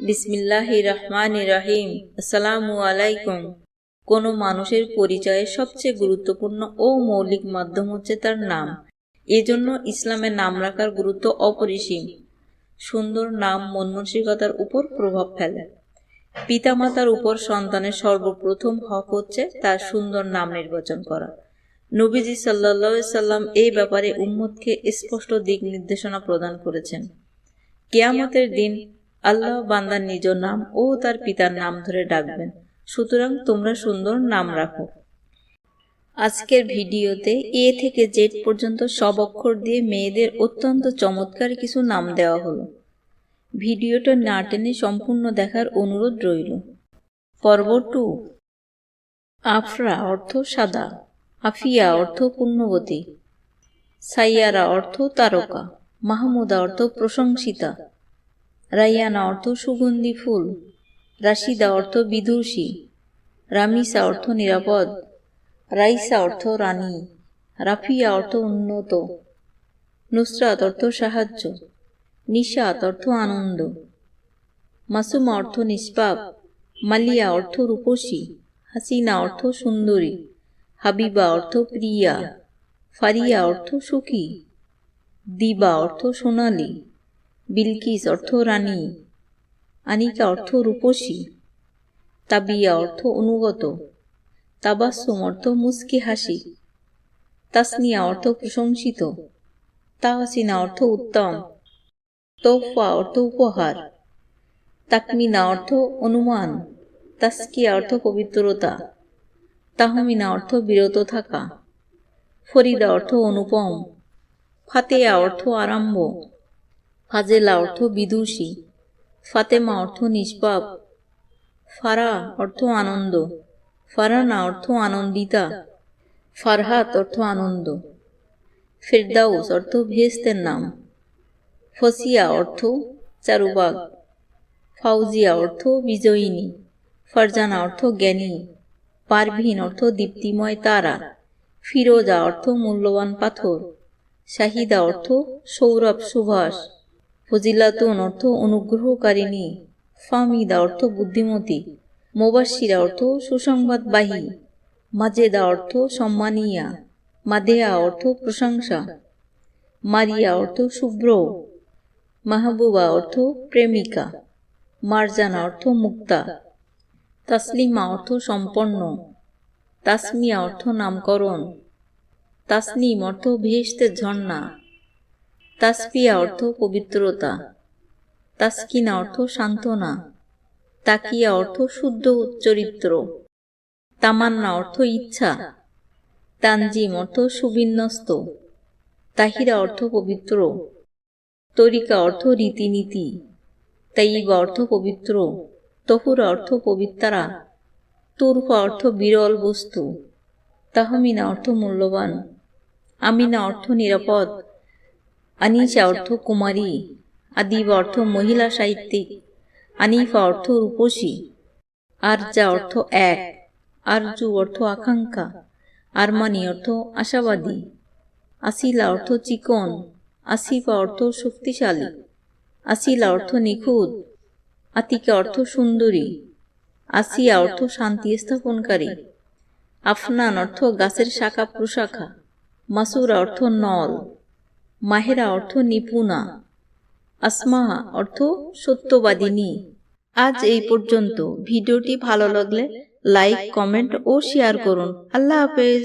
বিসমিল্লাহ রহমান রাহিম আসসালামু আলাইকুম। কোনো মানুষের পরিচয়ের সবচেয়ে গুরুত্বপূর্ণ ও মৌলিক মাধ্যম হচ্ছে তার নাম। এজন্য ইসলামের নাম রাখার গুরুত্ব অপরিসীম। সুন্দর নাম মন মানসিকতার উপর প্রভাব ফেলে। পিতামাতার উপর সন্তানের সর্বপ্রথম হক হচ্ছে তার সুন্দর নাম নির্বাচন করা। নবীজি সাল্লা সাল্লাম এই ব্যাপারে উম্মদকে স্পষ্ট দিক নির্দেশনা প্রদান করেছেন। কেয়ামতের দিন আল্লাহ বান্দার নিজ নাম ও তার পিতার নাম ধরে ডাকবেন। সুতরাং তোমরা সুন্দর নাম রাখো। আজকের ভিডিওতে এ থেকে জেড পর্যন্ত সব অক্ষর দিয়ে মেয়েদের অত্যন্ত চমৎকার কিছু নাম দেওয়া হলো। ভিডিওটা না টেনে সম্পূর্ণ দেখার অনুরোধ রইল। পর্ব টু। আফরা অর্থ সাদা, আফিয়া অর্থ পুণ্যবতী সাইয়ারা অর্থ তারকা, মাহমুদা অর্থ প্রশংসিতা রাইয়ানা অর্থ সুগন্ধি ফুল, রাশিদা অর্থ বিদুষী, রামিসা অর্থ নিরাপদ, রাইসা অর্থ রানী, রাফিয়া অর্থ উন্নত, নুসরাত অর্থ সাহায্য, নিশাত অর্থ আনন্দ, মাসুমা অর্থ নিষ্পাপ, মালিয়া অর্থ রূপসী, হাসিনা অর্থ সুন্দরী, হাবিবা অর্থ প্রিয়া, ফারিয়া অর্থ সুখী, দিবা অর্থ সোনালী। বিলকিস অর্থ রানী, আনিকা অর্থ রূপসী, তাবিয়া অর্থ অনুগত, তাবাসুম অর্থ মুস্কি হাসি, তাসনিয়া অর্থ প্রশংসিত, তাহসিনা অর্থ উত্তম তোফা অর্থ উপহার, তাকমিনা অর্থ অনুমান, তাস্কিয়া অর্থ পবিত্রতা, তাহমিনা অর্থ বিরত থাকা, ফরিদা অর্থ অনুপম ফাতেয়া অর্থ আরম্ভ ফাজেলা অর্থ বিদুষী ফাতেমা অর্থ নিষ্পাপ ফারা অর্থ আনন্দ ফারানা অর্থ আনন্দিতা ফারহাত অর্থ আনন্দ ফেরদাউস অর্থ ভেস্তের নাম ফসিয়া অর্থ চারুবাগ ফাউজিয়া অর্থ বিজয়িনী ফারজানা অর্থ জ্ঞানী পারভিন অর্থ দীপ্তিময় তারা ফিরোজা অর্থ মূল্যবান পাথর শাহিদা অর্থ সৌরভ সুভাষ ফজিলাতুন অর্থ অনুগ্রহকারিণী। ফামিদা অর্থ বুদ্ধিমতী। মোবাসিরা অর্থ সুসংবাদবাহী। মাজেদা অর্থ সম্মানিয়া। মাদেয়া অর্থ প্রশংসা। মারিয়া অর্থ শুভ্র। মাহবুবা অর্থ প্রেমিকা। মারজানা অর্থ মুক্তা। তাসলিমা অর্থ সম্পন্ন। তাসমিয়া অর্থ নামকরণ। তাসনিম অর্থ ভেস্তের ঝর্ণা। তাসপিয়া অর্থ পবিত্রতা। তাসকিনা অর্থ সান্ত্বনা। তাকিয়া অর্থ শুদ্ধ চরিত্র। তামান্না অর্থ ইচ্ছা। তানজিম অর্থ সুবিন্যস্ত। তাহিরা অর্থ পবিত্র। তরিকা অর্থ রীতিনীতি। তাইবা অর্থ পবিত্র। তহুরা অর্থ পবিত্রা। তুরফা অর্থ বিরল বস্তু। তাহমিনা অর্থ মূল্যবান। আমিনা অর্থ নিরাপদ। আনিসা অর্থ কুমারী, আদিব অর্থ মহিলা সাহিত্যিক, আনিফা অর্থ রূপসী, আরজা অর্থ এক, আরজু অর্থ আকাঙ্ক্ষা, আরমানি অর্থ আশাবাদী, আসিলা অর্থ চিকন, আসিফা অর্থ শক্তিশালী, আসিলা অর্থ নিখুঁত, আতিকা অর্থ সুন্দরী, আসিয়া অর্থ শান্তি স্থাপনকারী, আফনান অর্থ গাছের শাখা প্রশাখা, মাসুরা অর্থ নল মাহেরা অর্থ নিপুণা আসমাহা অর্থ সত্যবাদিনী। আজ এই পর্যন্ত। ভিডিওটি ভালো লাগলে লাইক, কমেন্ট ও শেয়ার করুন। আল্লাহ হাফেজ।